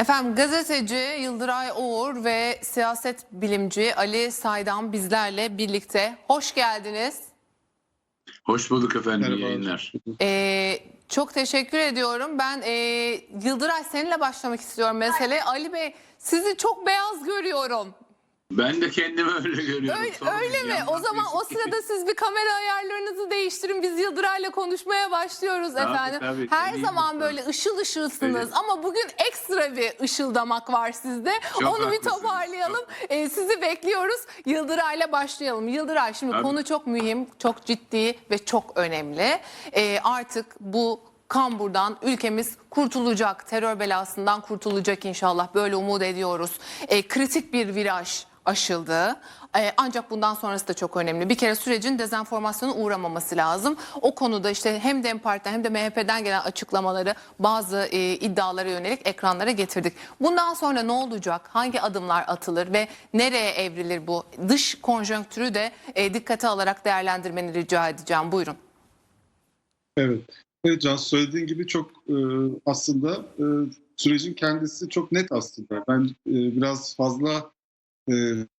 Efendim gazeteci Yıldıray Oğur ve siyaset bilimci Ali Saydam bizlerle birlikte. Hoş geldiniz. Hoş bulduk efendim, Merhaba. yayınlar. Ee, çok teşekkür ediyorum. Ben e, Yıldıray seninle başlamak istiyorum mesele. Ali Bey sizi çok beyaz görüyorum. Ben de kendimi öyle görüyorum. Öyle, öyle mi? O zaman o sırada siz bir kamera ayarlarınızı değiştirin. Biz Yıldıray'la konuşmaya başlıyoruz Tabii, efendim. tabii, Her tabii, zaman böyle ışıl ışılsınız Evet. ama bugün ekstra bir ışıldamak var sizde. Çok Onu bir haklısınız, toparlayalım. Ee, sizi bekliyoruz. Yıldıray'la başlayalım. Yıldıray şimdi Tabii. konu çok mühim, çok ciddi ve çok önemli. Ee, artık bu kamburdan ülkemiz kurtulacak. Terör belasından kurtulacak inşallah. Böyle umut ediyoruz. Ee, kritik bir viraj aşıldı. Ee, ancak bundan sonrası da çok önemli. Bir kere sürecin dezenformasyona uğramaması lazım. O konuda işte hem DEM Parti'den hem de MHP'den gelen açıklamaları bazı e, iddialara yönelik ekranlara getirdik. Bundan sonra ne olacak? Hangi adımlar atılır ve nereye evrilir bu? Dış konjonktürü de e, dikkate alarak değerlendirmeni rica edeceğim. Buyurun. Evet. Evet Can söylediğin gibi çok e, aslında e, sürecin kendisi çok net aslında. Ben biraz fazla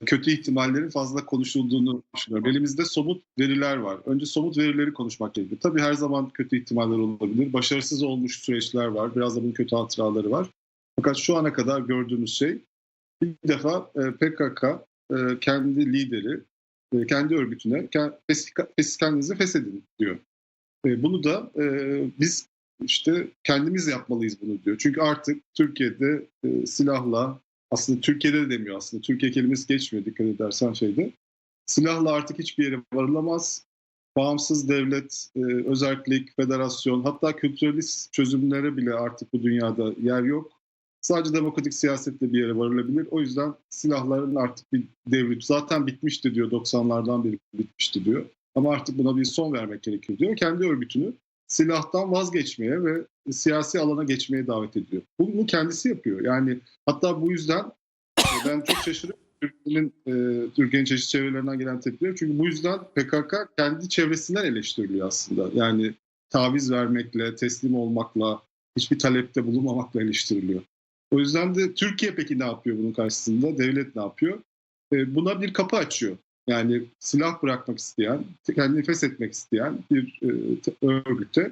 kötü ihtimallerin fazla konuşulduğunu düşünüyorum. Elimizde somut veriler var. Önce somut verileri konuşmak gerekiyor. Tabii her zaman kötü ihtimaller olabilir. Başarısız olmuş süreçler var. Biraz da bunun kötü hatıraları var. Fakat şu ana kadar gördüğümüz şey bir defa e, PKK e, kendi lideri, e, kendi örgütüne kendinizi feshedin diyor. E, Bunu da e, biz işte kendimiz yapmalıyız bunu diyor. Çünkü artık Türkiye'de e, silahla aslında Türkiye'de de demiyor aslında. Türkiye kelimesi geçmiyor dikkat edersen şeyde. Silahla artık hiçbir yere varılamaz. Bağımsız devlet, e, özellik, federasyon hatta kültüralist çözümlere bile artık bu dünyada yer yok. Sadece demokratik siyasetle bir yere varılabilir. O yüzden silahların artık bir devri zaten bitmişti diyor 90'lardan beri bitmişti diyor. Ama artık buna bir son vermek gerekiyor diyor. Kendi örgütünü silahtan vazgeçmeye ve siyasi alana geçmeye davet ediyor. Bunu kendisi yapıyor. Yani hatta bu yüzden e, ben çok şaşırıyorum Türkiye'nin e, Türkiye'nin çeşitli çevrelerinden gelen tepkiler. Çünkü bu yüzden PKK kendi çevresinden eleştiriliyor aslında. Yani taviz vermekle, teslim olmakla, hiçbir talepte bulunmamakla eleştiriliyor. O yüzden de Türkiye peki ne yapıyor bunun karşısında? Devlet ne yapıyor? E, buna bir kapı açıyor. Yani silah bırakmak isteyen, kendini feshetmek isteyen bir e, örgüte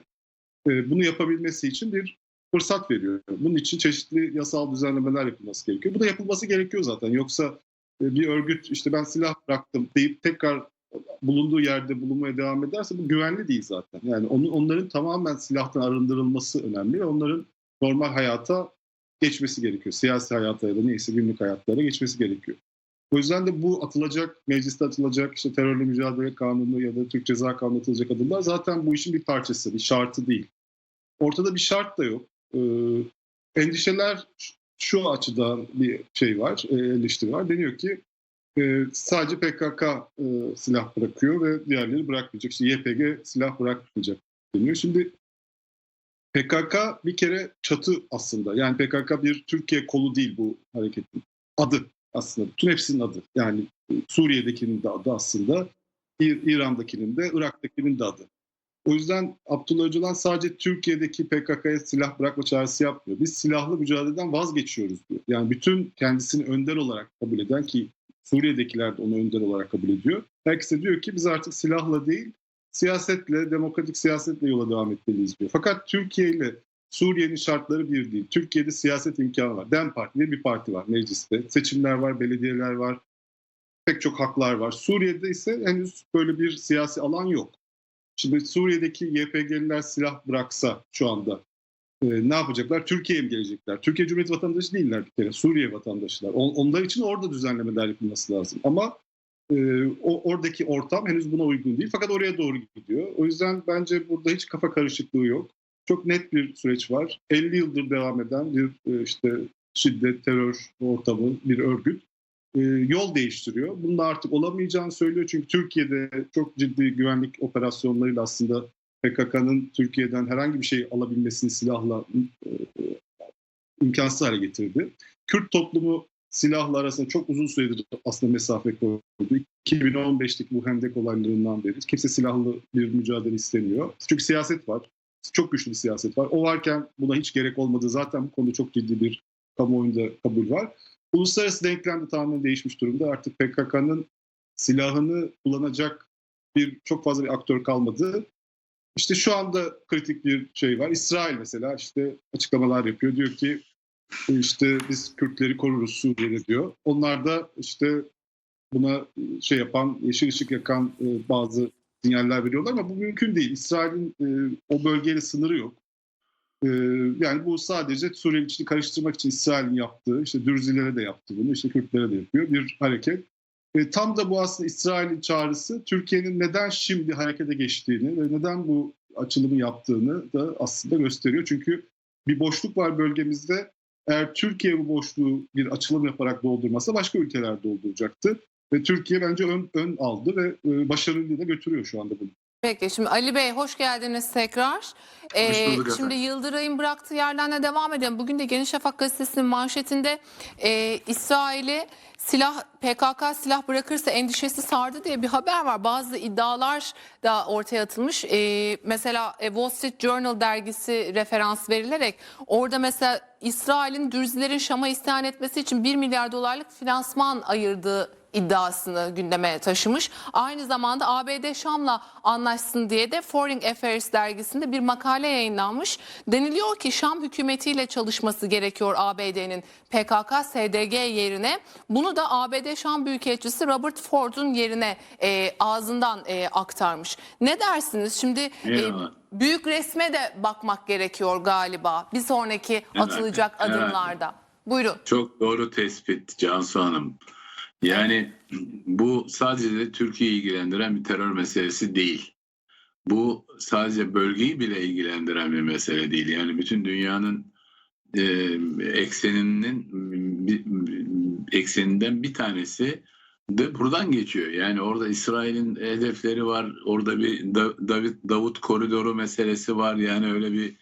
e, bunu yapabilmesi için bir fırsat veriyor. Bunun için çeşitli yasal düzenlemeler yapılması gerekiyor. Bu da yapılması gerekiyor zaten. Yoksa e, bir örgüt işte ben silah bıraktım deyip tekrar bulunduğu yerde bulunmaya devam ederse bu güvenli değil zaten. Yani onun, onların tamamen silahtan arındırılması önemli ve onların normal hayata geçmesi gerekiyor. Siyasi hayata ya da neyse günlük hayatlara geçmesi gerekiyor. O yüzden de bu atılacak, mecliste atılacak işte terörle mücadele kanunu ya da Türk Ceza Kanunu atılacak adımlar zaten bu işin bir parçası, bir şartı değil. Ortada bir şart da yok. Ee, endişeler şu açıdan bir şey var, e, eleştiri var. Deniyor ki e, sadece PKK e, silah bırakıyor ve diğerleri bırakmayacak. İşte YPG silah bırakmayacak deniyor. Şimdi PKK bir kere çatı aslında. Yani PKK bir Türkiye kolu değil bu hareketin. Adı aslında. Bütün hepsinin adı. Yani e, Suriye'dekinin de adı aslında. İr- İran'dakinin de, Irak'takinin de adı. O yüzden Abdullah Öcalan sadece Türkiye'deki PKK'ya silah bırakma çağrısı yapmıyor. Biz silahlı mücadeleden vazgeçiyoruz diyor. Yani bütün kendisini önder olarak kabul eden ki Suriye'dekiler de onu önder olarak kabul ediyor. Herkese diyor ki biz artık silahla değil, siyasetle, demokratik siyasetle yola devam etmeliyiz diyor. Fakat Türkiye ile Suriye'nin şartları bir değil. Türkiye'de siyaset imkanı var. DEM Parti diye bir parti var mecliste. Seçimler var, belediyeler var, pek çok haklar var. Suriye'de ise henüz böyle bir siyasi alan yok. Şimdi Suriye'deki YPG'liler silah bıraksa şu anda e, ne yapacaklar? Türkiye'ye mi gelecekler? Türkiye Cumhuriyeti vatandaşı değiller bir kere. Suriye vatandaşılar. On- onlar için orada düzenlemeler yapılması lazım. Ama e, o oradaki ortam henüz buna uygun değil. Fakat oraya doğru gidiyor. O yüzden bence burada hiç kafa karışıklığı yok. Çok net bir süreç var. 50 yıldır devam eden bir e, işte şiddet, terör ortamı, bir örgüt e, yol değiştiriyor. Bunun da artık olamayacağını söylüyor. Çünkü Türkiye'de çok ciddi güvenlik operasyonlarıyla aslında PKK'nın Türkiye'den herhangi bir şey alabilmesini silahla e, imkansız hale getirdi. Kürt toplumu silahla arasında çok uzun süredir aslında mesafe koydu. 2015'teki bu hendek olaylarından beri kimse silahlı bir mücadele istemiyor. Çünkü siyaset var. Çok güçlü bir siyaset var. O varken buna hiç gerek olmadığı zaten bu konuda çok ciddi bir kamuoyunda kabul var. Uluslararası denklem de tamamen değişmiş durumda. Artık PKK'nın silahını kullanacak bir çok fazla bir aktör kalmadı. İşte şu anda kritik bir şey var. İsrail mesela işte açıklamalar yapıyor. Diyor ki işte biz Kürtleri koruruz Suriye'de diyor. Onlar da işte buna şey yapan, yeşil ışık yakan e, bazı sinyaller veriyorlar ama bu mümkün değil. İsrail'in e, o bölgeyle sınırı yok. E, yani bu sadece Suriye'nin içini karıştırmak için İsrail'in yaptığı, işte Dürzilere de yaptı bunu, işte Kürtlere de yapıyor bir hareket. E, tam da bu aslında İsrail'in çağrısı Türkiye'nin neden şimdi harekete geçtiğini ve neden bu açılımı yaptığını da aslında gösteriyor. Çünkü bir boşluk var bölgemizde. Eğer Türkiye bu boşluğu bir açılım yaparak doldurmasa başka ülkeler dolduracaktı. Ve Türkiye bence ön, ön aldı ve e, başarılı da götürüyor şu anda bunu. Peki şimdi Ali Bey hoş geldiniz tekrar. Ee, şimdi. Yıldıray'ın bıraktığı yerden de devam edelim. Bugün de Yeni Şafak gazetesinin manşetinde e, İsrail'i silah PKK silah bırakırsa endişesi sardı diye bir haber var. Bazı iddialar da ortaya atılmış. E, mesela e, Wall Street Journal dergisi referans verilerek orada mesela İsrail'in Dürzilerin Şam'a isyan etmesi için 1 milyar dolarlık finansman ayırdığı iddiasını gündeme taşımış. Aynı zamanda ABD Şam'la anlaşsın diye de Foreign Affairs dergisinde bir makale yayınlanmış. Deniliyor ki Şam hükümetiyle çalışması gerekiyor ABD'nin PKK SDG yerine. Bunu da ABD Şam Büyükelçisi Robert Ford'un yerine e, ağzından e, aktarmış. Ne dersiniz? Şimdi e, büyük resme de bakmak gerekiyor galiba bir sonraki atılacak evet. adımlarda. Buyurun. Çok doğru tespit Cansu Hanım. Yani bu sadece de Türkiye'yi ilgilendiren bir terör meselesi değil. Bu sadece bölgeyi bile ilgilendiren bir mesele değil. Yani bütün dünyanın e, ekseninin ekseninden bir tanesi de buradan geçiyor. Yani orada İsrail'in hedefleri var. Orada bir Da- David Davut koridoru meselesi var. Yani öyle bir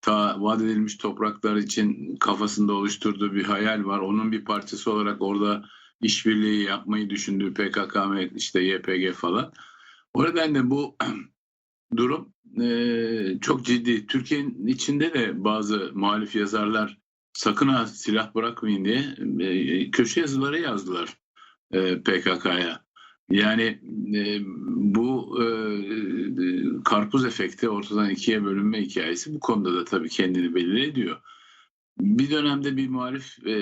ta vaat edilmiş topraklar için kafasında oluşturduğu bir hayal var. Onun bir parçası olarak orada işbirliği yapmayı düşündüğü PKK, işte YPG falan. O nedenle bu durum e, çok ciddi. Türkiye'nin içinde de bazı muhalif yazarlar sakın ha silah bırakmayın diye e, köşe yazıları yazdılar e, PKK'ya. Yani e, bu e, e, karpuz efekti ortadan ikiye bölünme hikayesi bu konuda da tabii kendini belli ediyor. Bir dönemde bir muhalif e,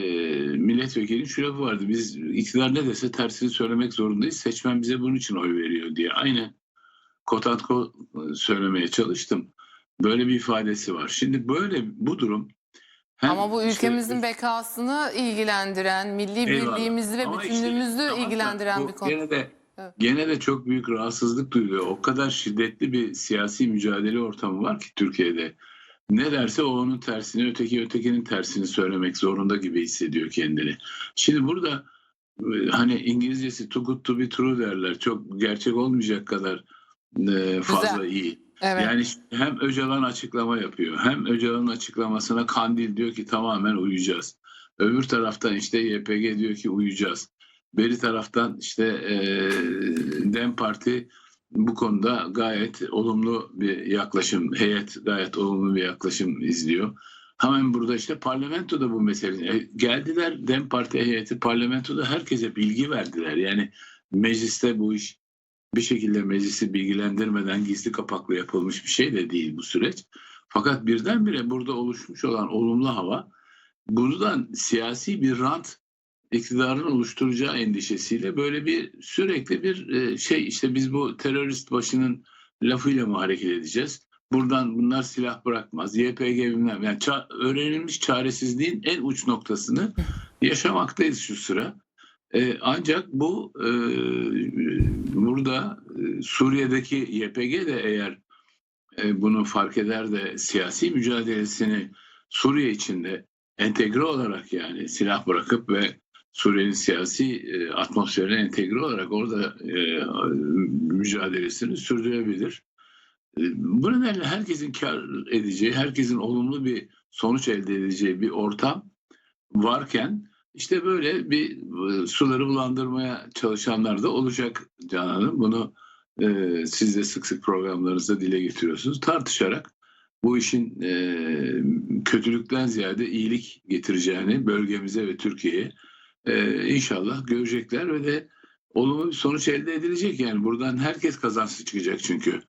milletvekilinin şu lafı vardı. Biz iktidar ne dese tersini söylemek zorundayız. Seçmen bize bunun için oy veriyor diye. Aynen kotatko söylemeye çalıştım. Böyle bir ifadesi var. Şimdi böyle bu durum hem Ama bu işte- ülkemizin bekasını ilgilendiren, milli Eyvallah. birliğimizi ve Ama işte- bütünlüğümüzü ama ilgilendiren bir konu. Gene de, Evet. gene de çok büyük rahatsızlık duyuluyor. O kadar şiddetli bir siyasi mücadele ortamı var ki Türkiye'de. Ne derse o onun tersini, öteki ötekinin tersini söylemek zorunda gibi hissediyor kendini. Şimdi burada e, hani İngilizcesi too good to be true derler. Çok gerçek olmayacak kadar e, fazla iyi. Evet. Yani hem Öcalan açıklama yapıyor. Hem Öcalan'ın açıklamasına Kandil diyor ki tamamen uyuyacağız. Öbür taraftan işte YPG diyor ki uyuyacağız. Beri taraftan işte e, Dem Parti bu konuda gayet olumlu bir yaklaşım, heyet gayet olumlu bir yaklaşım izliyor. Hemen burada işte parlamentoda bu mesele. E, geldiler Dem Parti heyeti parlamentoda herkese bilgi verdiler. Yani mecliste bu iş bir şekilde meclisi bilgilendirmeden gizli kapaklı yapılmış bir şey de değil bu süreç. Fakat birdenbire burada oluşmuş olan olumlu hava buradan siyasi bir rant iktidarın oluşturacağı endişesiyle böyle bir sürekli bir e, şey işte biz bu terörist başının lafıyla mı hareket edeceğiz? Buradan bunlar silah bırakmaz. YPG bilmem. Yani ça- öğrenilmiş çaresizliğin en uç noktasını yaşamaktayız şu sıra. E, ancak bu e, burada e, Suriye'deki YPG de eğer e, bunu fark eder de siyasi mücadelesini Suriye içinde entegre olarak yani silah bırakıp ve Suriye'nin siyasi e, atmosferine entegre olarak orada e, mücadelesini sürdürebilir. E, bu nedenle herkesin kar edeceği, herkesin olumlu bir sonuç elde edeceği bir ortam varken işte böyle bir e, suları bulandırmaya çalışanlar da olacak Canan Hanım. Bunu e, siz de sık sık programlarınızda dile getiriyorsunuz. Tartışarak bu işin e, kötülükten ziyade iyilik getireceğini bölgemize ve Türkiye'ye e, inşallah görecekler ve de olumlu bir sonuç elde edilecek yani buradan herkes kazançlı çıkacak çünkü.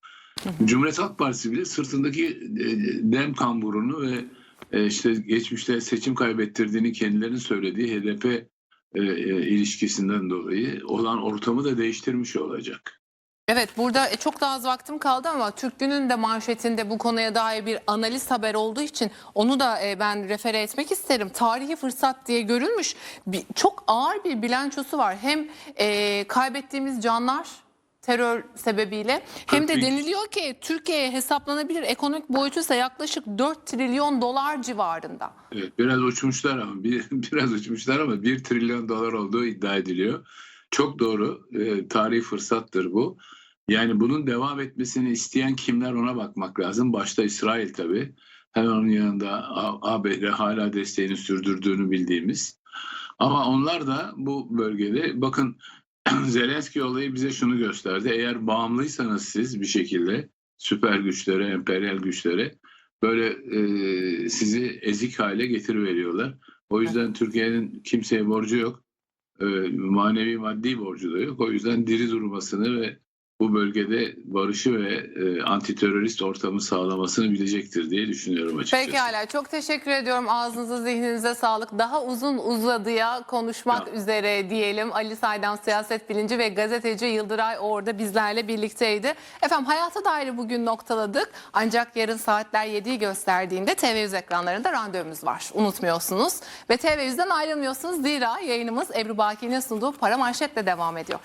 Cumhuriyet Halk Partisi bile sırtındaki e, dem kamburunu ve e, işte geçmişte seçim kaybettirdiğini kendilerinin söylediği HDP e, e, ilişkisinden dolayı olan ortamı da değiştirmiş olacak. Evet burada e, çok da az vaktim kaldı ama Türk Günü'nün de manşetinde bu konuya dair bir analiz haber olduğu için onu da e, ben refere etmek isterim. Tarihi fırsat diye görülmüş bir, çok ağır bir bilançosu var. Hem e, kaybettiğimiz canlar terör sebebiyle hem de deniliyor ki Türkiye'ye hesaplanabilir ekonomik boyutu ise yaklaşık 4 trilyon dolar civarında. Evet, biraz uçmuşlar ama bir, biraz uçmuşlar ama 1 trilyon dolar olduğu iddia ediliyor. Çok doğru. E, tarihi fırsattır bu. Yani bunun devam etmesini isteyen kimler ona bakmak lazım. Başta İsrail tabii. Hemen onun yanında ABD hala desteğini sürdürdüğünü bildiğimiz. Ama onlar da bu bölgede bakın Zelenski olayı bize şunu gösterdi. Eğer bağımlıysanız siz bir şekilde süper güçlere, emperyal güçlere böyle e, sizi ezik hale getiriveriyorlar. O yüzden Türkiye'nin kimseye borcu yok. E, manevi maddi borcu da yok. O yüzden diri durmasını ve bu bölgede barışı ve e, antiterörist ortamı sağlamasını bilecektir diye düşünüyorum açıkçası. Pekala çok teşekkür ediyorum. Ağzınıza zihninize sağlık. Daha uzun uzadıya konuşmak Ya. üzere diyelim. Ali Saydam siyaset bilinci ve gazeteci Yıldıray orada bizlerle birlikteydi. Efendim hayata dair bugün noktaladık. Ancak yarın saatler 7'yi gösterdiğinde TV100 ekranlarında randevumuz var. Unutmuyorsunuz. Ve TV100'den ayrılmıyorsunuz. Zira yayınımız Ebru Baki'nin sunduğu para manşetle devam ediyor.